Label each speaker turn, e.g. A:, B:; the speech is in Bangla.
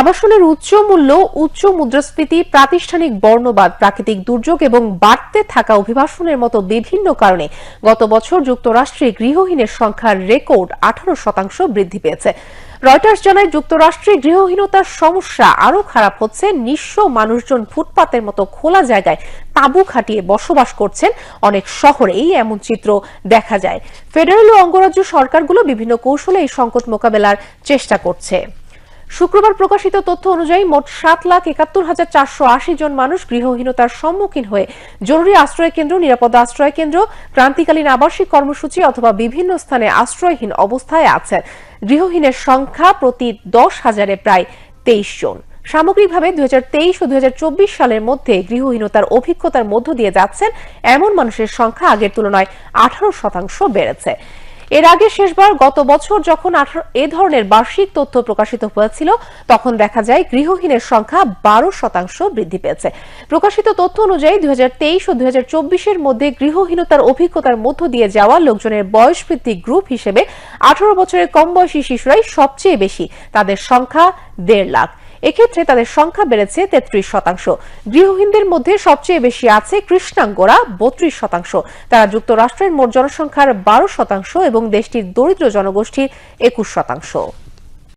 A: আবাসনের উচ্চ মূল্য, উচ্চ মুদ্রাস্ফীতি, প্রাতিষ্ঠানিক বর্ণবাদ, প্রাকৃতিক দুর্যোগ এবং বাড়তে থাকা অভিবাসনের মতো বিভিন্ন কারণে গত বছর যুক্তরাষ্ট্রে গৃহহীনের সংখ্যার রেকর্ড আঠারো শতাংশ বৃদ্ধি পেয়েছে। রয়টার্স জানায়, যুক্তরাষ্ট্রে গৃহহীনতার সমস্যা আরও খারাপ হচ্ছে। নিঃস্ব মানুষজন ফুটপাতের মতো খোলা জায়গায় তাঁবু খাটিয়ে বসবাস করছেন অনেক শহরেই, এমন চিত্র দেখা যায়। ফেডারেল ও অঙ্গরাজ্য সরকারগুলো বিভিন্ন কৌশলে এই সংকট মোকাবেলার চেষ্টা করছে। শুক্রবার প্রকাশিত তথ্য অনুযায়ী মোট সাত লাখ একাত্তর হাজার চারশো আশি জন মানুষ গৃহহীনতার সম্মুখীন হয়ে জরুরি আশ্রয় কেন্দ্র, নিরাপদ আশ্রয় কেন্দ্র, ক্রান্তিকালীন আবাসিক কর্মসূচি অথবা বিভিন্ন স্থানে আশ্রয়হীন অবস্থায় আছেন গৃহহীনের সংখ্যা প্রতি দশ হাজারে প্রায় তেইশ জন। সামগ্রিকভাবে দুই হাজার তেইশ ও দুই হাজার চব্বিশ সালের মধ্যে গৃহহীনতার অভিজ্ঞতার মধ্য দিয়ে যাচ্ছেন এমন মানুষের সংখ্যা আগের তুলনায় আঠারো শতাংশ বেড়েছে। এর আগে শেষবার গত বছর যখন 18 এ ধরনের বার্ষিক তথ্য প্রকাশিত হয়েছিল, তখন দেখা যায় গৃহহীনের সংখ্যা বারো শতাংশ বৃদ্ধি পেয়েছে। প্রকাশিত তথ্য অনুযায়ী দুই হাজার তেইশ ও দুই এর মধ্যে গৃহহীনতার অভিজ্ঞতার মধ্য দিয়ে যাওয়া লোকজনের বয়স ভিত্তিক গ্রুপ হিসেবে আঠারো বছরের কম বয়সী শিশুরাই সবচেয়ে বেশি। তাদের সংখ্যা দেড় লাখ। এক্ষেত্রে তাদের সংখ্যা বেড়েছে তেত্রিশ শতাংশ। গৃহহীনদের মধ্যে সবচেয়ে বেশি আছে কৃষ্ণাঙ্গরা, বত্রিশ শতাংশ। তারা যুক্তরাষ্ট্রের মোট জনসংখ্যার বারো শতাংশ এবং দেশটির দরিদ্র জনগোষ্ঠীর একুশ শতাংশ।